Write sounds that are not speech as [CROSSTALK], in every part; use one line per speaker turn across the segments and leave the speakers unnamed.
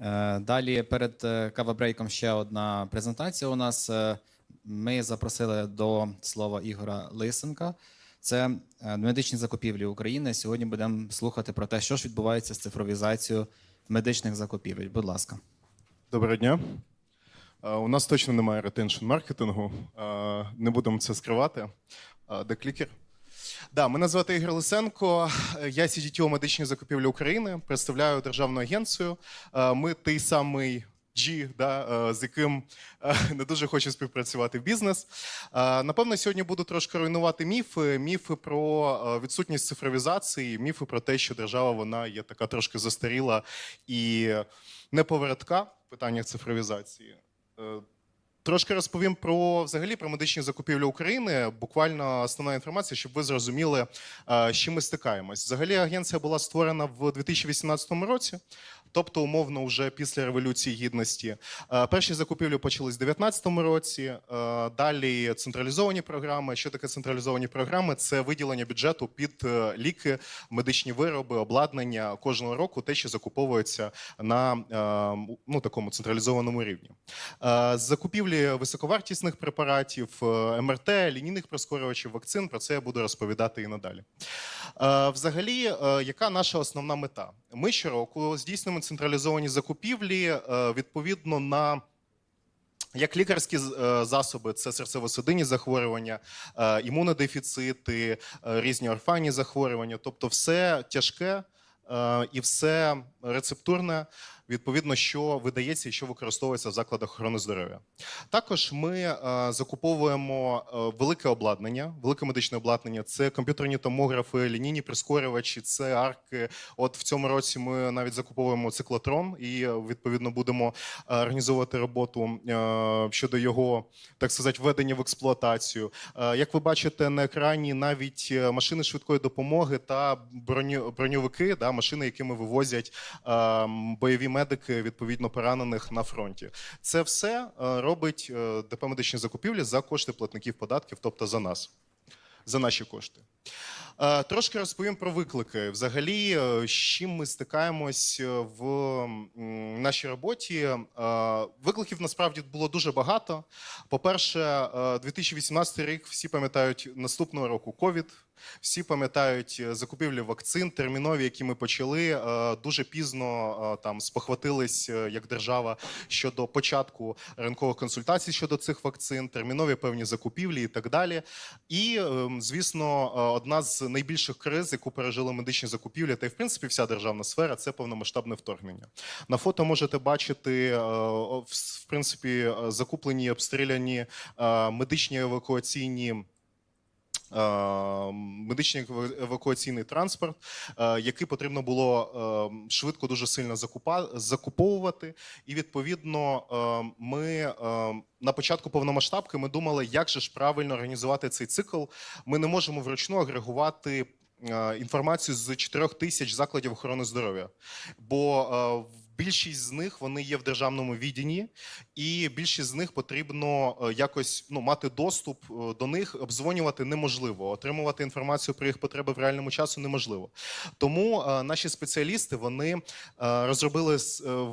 Е, Далі перед е, кавабрейком ще одна презентація. У нас Е, ми запросили до слова Ігора Лисенка. Це медичні закупівлі України. Сьогодні будемо слухати про те, що ж відбувається з цифровізацією медичних закупівель. Будь ласка.
Доброго дня. У нас точно немає ретеншн маркетингу. Не будемо це скривати. Де клікер? Да, мене звати Ігор Лисенко. Я CDTO медичні закупівлі України, представляю державну агенцію. Е, Ми той самий G, да, е, з яким е, не дуже хочу співпрацювати в бізнес. Напевно, сьогодні буду трошки руйнувати міфи. Міфи про відсутність цифровізації, міфи про те, що держава вона є така трошки застаріла і неповоротка в питаннях цифровізації. Трошки розповім про взагалі про медичні закупівлі України. Буквально основна інформація, щоб ви зрозуміли, е, з чим ми стикаємось. Взагалі, агенція була створена в 2018 році, тобто умовно, вже після революції гідності. Е, Перші закупівлі почались в 2019 році. е, Далі централізовані програми. Що таке централізовані програми? Це виділення бюджету під е, ліки, медичні вироби, обладнання кожного року, те, що закуповується на ну, такому централізованому рівні. Закупівлі високовартісних препаратів, МРТ, лінійних прискорювачів, вакцин. Про це я буду розповідати і надалі. Взагалі, яка наша основна мета? Ми щороку здійснюємо централізовані закупівлі е, відповідно на. Як лікарські е, засоби, це серцево-судинні захворювання, е, імунодефіцити, різні орфанні захворювання, тобто все тяжке і все рецептурне, відповідно, що видається і що використовується в закладах охорони здоров'я. Також ми е, закуповуємо е, велике обладнання, велике медичне обладнання. Це комп'ютерні томографи, лінійні прискорювачі, це арки. От в цьому році ми навіть закуповуємо циклотрон і е, відповідно будемо е, організовувати роботу е, щодо його, так сказати, введення в експлуатацію. Е, Як ви бачите на екрані, навіть е, машини швидкої допомоги та броньовики, да, машини, якими вивозять е, бойові медики відповідно поранених на фронті. Це все е, робить е, ДП медичні закупівлі за кошти платників податків, тобто за нас, за наші кошти. Трошки розповім про виклики. Взагалі, з чим ми стикаємось в нашій роботі. Викликів насправді було дуже багато. По-перше, е, 2018 рік всі пам'ятають наступного року ковід. Всі пам'ятають е, закупівлі вакцин, термінові, які ми почали. Е, Дуже пізно е, там спохватились як держава щодо початку ринкових консультацій щодо цих вакцин, термінові певні закупівлі і так далі. І, е, звісно, одна з найбільших криз, яку пережили медичні закупівлі, та й в принципі вся державна сфера це повномасштабне вторгнення. На фото можете бачити в принципі закуплені обстріляні медичні евакуаційні. Е, Медичний евакуаційний транспорт, е, який потрібно було е, швидко дуже сильно закуповувати. І відповідно ми на початку повномасштабки ми думали, як же ж правильно організувати цей цикл. Ми не можемо вручну агрегувати інформацію з 4 тисяч закладів охорони здоров'я, бо більшість з них вони є в державному віддінні, і більшість з них потрібно е, якось ну мати доступ е, до них, обдзвонювати неможливо, отримувати інформацію про їх потреби в реальному часу неможливо. Тому е, наші спеціалісти вони розробили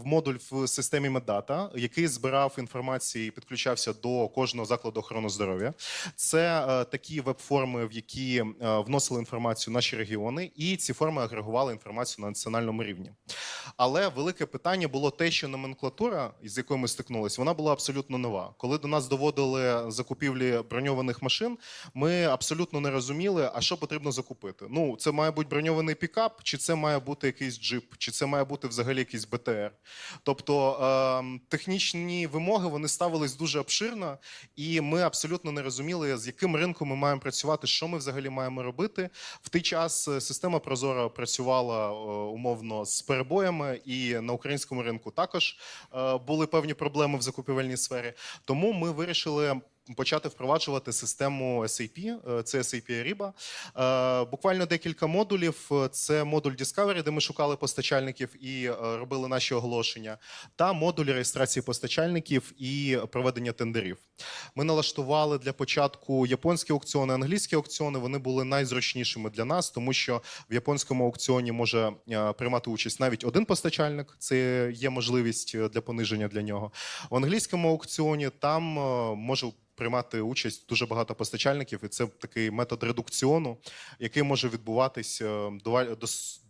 модуль в системі Меддата, який збирав інформацію і підключався до кожного закладу охорони здоров'я. Це такі веб-форми, в які вносили інформацію наші регіони, і ці форми агрегували інформацію на національному рівні. Але велике питання було те, що номенклатура, з якою ми стикнулися, вона була абсолютно нова. Коли до нас доводили закупівлі броньованих машин, ми абсолютно не розуміли, а що потрібно закупити. Ну, це має бути броньований пікап, чи це має бути якийсь джип, чи це має бути взагалі якийсь БТР. Тобто е, технічні вимоги вони ставились дуже обширно, і ми абсолютно не розуміли, з яким ринком ми маємо працювати, що ми взагалі маємо робити. В той час е, система Прозора працювала е, умовно з перебоями, і на українському ринку також е, були певні проблеми в закупівельній сфері. Тому ми вирішили почати впроваджувати систему SAP, е, це SAP Ariba. Е, Буквально декілька модулів. Це модуль Discovery, де ми шукали постачальників і е, робили наші оголошення, та модуль реєстрації постачальників і проведення тендерів. Ми налаштували для початку японські аукціони, англійські аукціони. Вони були найзручнішими для нас, тому що в японському аукціоні може приймати участь навіть один постачальник. Це є можливість для пониження для нього. В англійському аукціоні там може приймати участь дуже багато постачальників, і це такий метод редукціону, який може відбуватись е,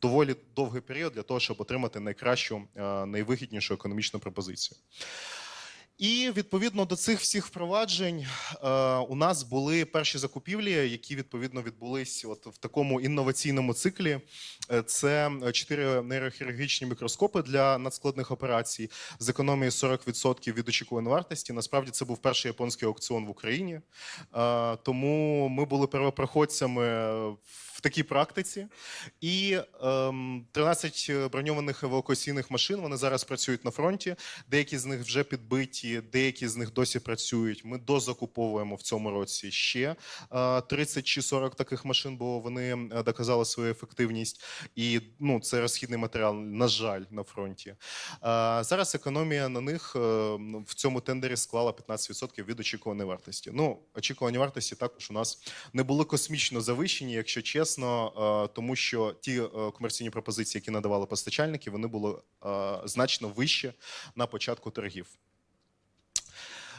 доволі довгий період для того, щоб отримати найкращу, е, найвигіднішу економічну пропозицію. І відповідно до цих всіх впроваджень е, у нас були перші закупівлі, які відповідно відбулись от в такому інноваційному циклі. Е, Це чотири нейрохірургічні мікроскопи для надскладних операцій з економією 40% від очікуваної вартості. Насправді це був перший японський аукціон в Україні, Е, тому ми були первопроходцями в такій практиці. І ем, 13 броньованих евакуаційних машин вони зараз працюють на фронті. Деякі з них вже підбиті, деякі з них досі працюють. Ми дозакуповуємо в цьому році ще е, 30 чи 40 таких машин, бо вони е, доказали свою ефективність. І ну, це розхідний матеріал, на жаль, на фронті. Е, Зараз економія на них е, в цьому тендері склала 15% від очікуваної вартості. Ну, очікувані вартості також у нас не були космічно завищені, якщо чесно, е, тому що ті е, комерційні пропозиції, які надавали постачальники, вони були е, значно вище на початку торгів.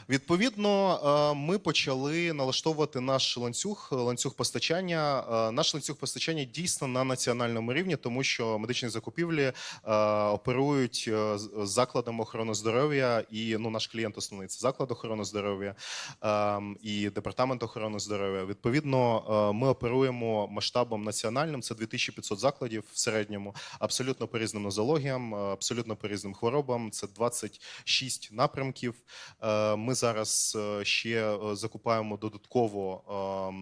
Відповідно, е, ми почали налаштовувати наш ланцюг, ланцюг постачання. Е, Наш ланцюг постачання дійсно на національному рівні, тому що медичні закупівлі е, оперують е, з з охорони здоров'я, і ну наш клієнт основний це заклад охорони здоров'я е, і департамент охорони здоров'я. Відповідно, е, ми оперуємо масштабом національним. Це 2500 закладів в середньому, абсолютно по різним нозологіям, е, абсолютно по різним хворобам. Це 26 напрямків. Е, Ми зараз е, ще е, закупаємо додатково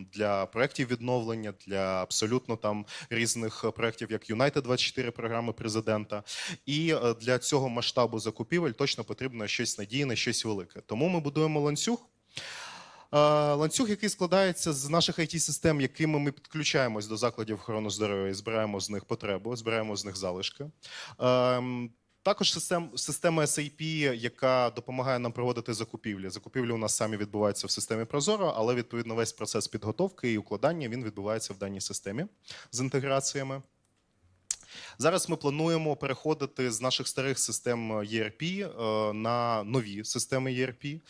е, для проєктів відновлення, для абсолютно там різних проєктів, як United 24 програми президента. І для цього масштабу закупівель точно потрібно щось надійне, щось велике. Тому ми будуємо ланцюг. Ланцюг, який складається з наших it систем якими ми підключаємось до закладів охорони здоров'я і збираємо з них потребу, збираємо з них залишки. Також систем, система SAP, яка допомагає нам проводити закупівлі. Закупівлі у нас самі відбуваються в системі Прозоро, але відповідно весь процес підготовки і укладання він відбувається в даній системі з інтеграціями. Зараз ми плануємо переходити з наших старих систем ERP е, на нові системи ERP.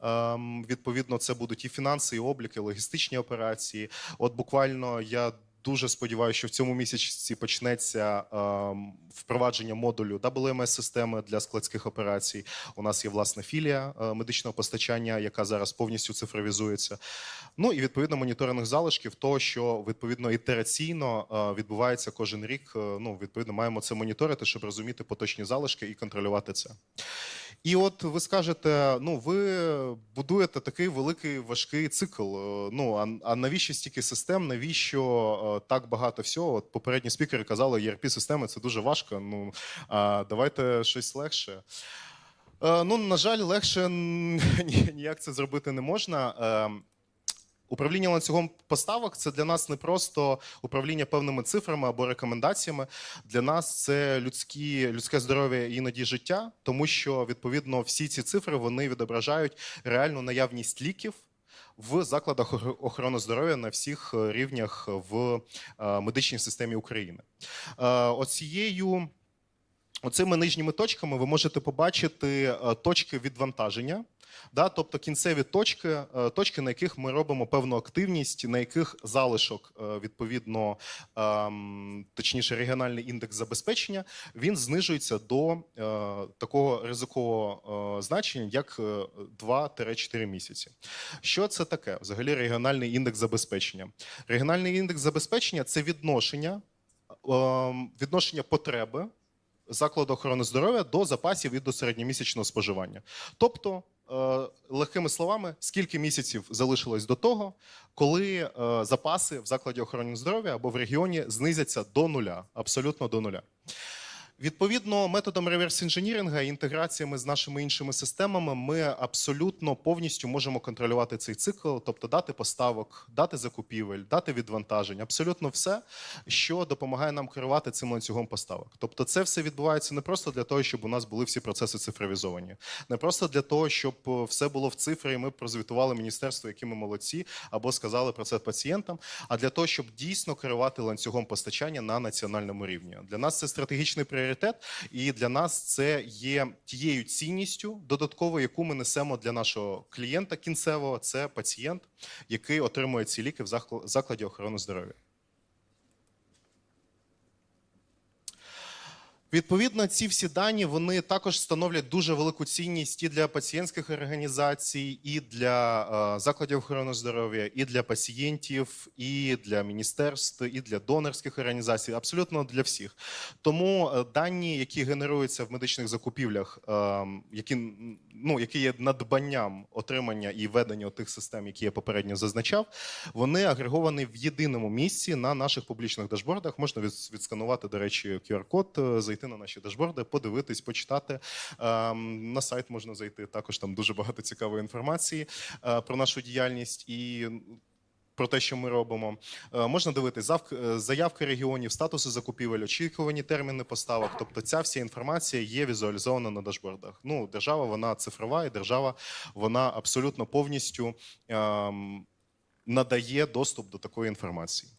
Ем, Відповідно, це будуть і фінанси, і обліки, і логістичні операції. От буквально я. Дуже сподіваюся, що в цьому місяці почнеться ем, впровадження модулю WMS-системи для складських операцій. У нас є власна філія е, медичного постачання, яка зараз повністю цифровізується. Ну і відповідно моніторинг залишків, того, що відповідно ітераційно е, відбувається кожен рік. Е, Ну, відповідно, маємо це моніторити, щоб розуміти поточні залишки і контролювати це. І от ви скажете: ну, ви будуєте такий великий важкий цикл. е, Ну а, а навіщо стільки систем? Навіщо е, так багато всього? От попередні спікери казали, erp системи це дуже важко. Ну а давайте щось легше. Е, Ну, на жаль, легше [LAUGHS] ні- ніяк це зробити не можна. Управління ланцюгом поставок це для нас не просто управління певними цифрами або рекомендаціями. Для нас це людські, людське здоров'я і іноді життя, тому що відповідно всі ці цифри вони відображають реальну наявність ліків. В закладах охорони здоров'я на всіх е, рівнях в е, медичній системі України. Е, Оцією Оцими нижніми точками ви можете побачити точки відвантаження, да, тобто кінцеві точки, е, точки, на яких ми робимо певну активність, на яких залишок, е, відповідно, ем, точніше, регіональний індекс забезпечення, він знижується до е, такого ризикового значення, як е, 2-4 місяці. Що це таке? Взагалі, регіональний індекс забезпечення. Регіональний індекс забезпечення це відношення, ем, відношення потреби закладу охорони здоров'я до запасів і до середньомісячного споживання. Тобто, легкими словами, скільки місяців залишилось до того, коли е, запаси в закладі охорони здоров'я або в регіоні знизяться до нуля, абсолютно до нуля. Відповідно, методом реверс інженіринга і інтеграціями з нашими іншими системами ми абсолютно повністю можемо контролювати цей цикл, тобто дати поставок, дати закупівель, дати відвантажень, абсолютно все, що допомагає нам керувати цим ланцюгом поставок. Тобто, це все відбувається не просто для того, щоб у нас були всі процеси цифровізовані, не просто для того, щоб е, все було в цифрі, і ми прозвітували міністерство, які ми молодці, або сказали про це пацієнтам, а для того, щоб дійсно керувати ланцюгом постачання на національному рівні. Для нас це стратегічний пріоритет, і для нас це є тією цінністю додатково, яку ми несемо для нашого клієнта кінцевого. Це пацієнт, який отримує ці ліки в закладі охорони здоров'я. Відповідно, ці всі дані вони також становлять дуже велику цінність і для пацієнтських організацій, і для е, закладів охорони здоров'я, і для пацієнтів, і для міністерств, і для донорських організацій, абсолютно для всіх. Тому е, дані, які генеруються в медичних закупівлях, е, які, ну, які є надбанням отримання і ведення тих систем, які я попередньо зазначав, вони агреговані в єдиному місці на наших публічних дашбордах. Можна відсканувати, до речі, QR-код, е, зайти на наші дашборди, подивитись, почитати. Ем, На сайт можна зайти. Також там дуже багато цікавої інформації е, про нашу діяльність і. Про те, що ми робимо, Е, можна дивитись е, заявки регіонів, статуси закупівель, очікувані терміни поставок. Тобто, ця вся інформація є візуалізована на дашбордах. Ну, держава вона цифрова, і держава вона абсолютно повністю ем, надає доступ до такої інформації.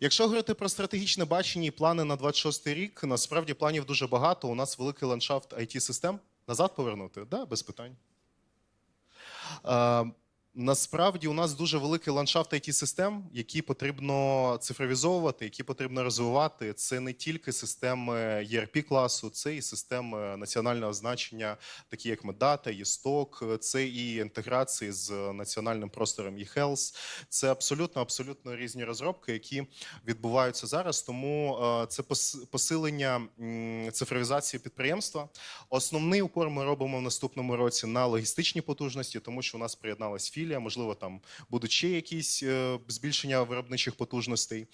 Якщо говорити про стратегічне бачення і плани на 26 рік, насправді планів дуже багато. У нас великий ландшафт it систем Назад повернути? Да, без питань. Е, Насправді у нас дуже великий ландшафт it систем які потрібно цифровізовувати, які потрібно розвивати. Це не тільки системи ERP класу, це і системи національного значення, такі як Меддата, ЄСТОК, це і інтеграції з національним простором eHealth. Це абсолютно абсолютно різні розробки, які відбуваються зараз. Тому е, це посилення цифровізації підприємства. Основний упор ми робимо в наступному році на логістичні потужності, тому що у нас приєдналась філія. Можливо, там будуть ще якісь е, збільшення виробничих потужностей.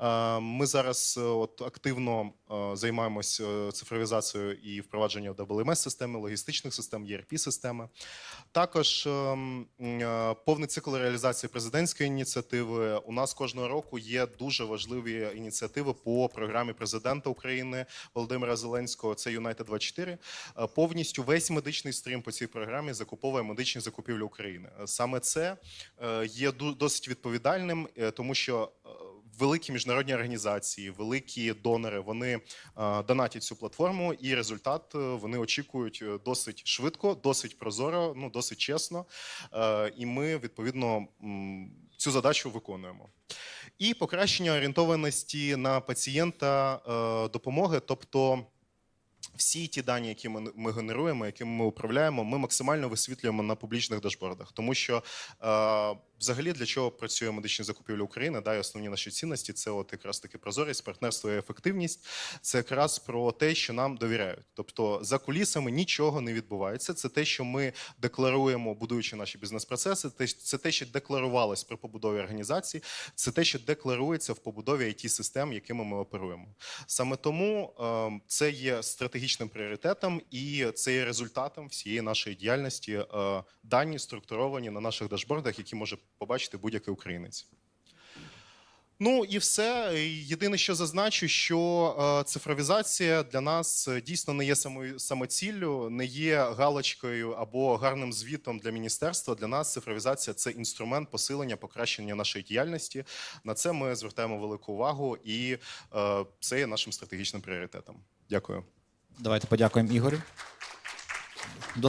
Е, Ми зараз е, от активно займаємось е, цифровізацією і впровадженням WMS системи, логістичних систем, ERP системи. Також ем, повний цикл реалізації президентської ініціативи. У нас кожного року є дуже важливі ініціативи по програмі президента України Володимира Зеленського. Це United 24 Е, Повністю весь медичний стрім по цій програмі закуповує медичні закупівлі України. Е, Саме це е, є досить відповідальним, е, тому що. е, Великі міжнародні організації, великі донори, вони донатять цю платформу, і результат вони очікують досить швидко, досить прозоро, ну досить чесно. І ми відповідно цю задачу виконуємо. І покращення орієнтованості на пацієнта допомоги, тобто. Всі ті дані, які ми, генеруємо, якими ми управляємо, ми максимально висвітлюємо на публічних дашбордах, тому що е, взагалі для чого працює медичні закупівлі України, да, і основні наші цінності це от якраз таки прозорість, партнерство і ефективність. Це якраз про те, що нам довіряють. Тобто за кулісами нічого не відбувається. Це те, що ми декларуємо, будуючи наші бізнес-процеси. Це те, що декларувалось при побудові організації. Це те, що декларується в побудові it систем, якими ми оперуємо. Саме тому е, це є стратегічним пріоритетом, і це є результатом всієї нашої діяльності. е, Дані структуровані на наших дашбордах, які може побачити будь-який українець. Ну і все. Єдине, що зазначу, що е, цифровізація для нас е, дійсно не є самоціллю, не є галочкою або гарним звітом для міністерства. Для нас цифровізація це інструмент посилення, покращення нашої діяльності. На це ми звертаємо велику увагу, і е, це є нашим стратегічним пріоритетом. Дякую.
Давайте подякуємо Ігорю.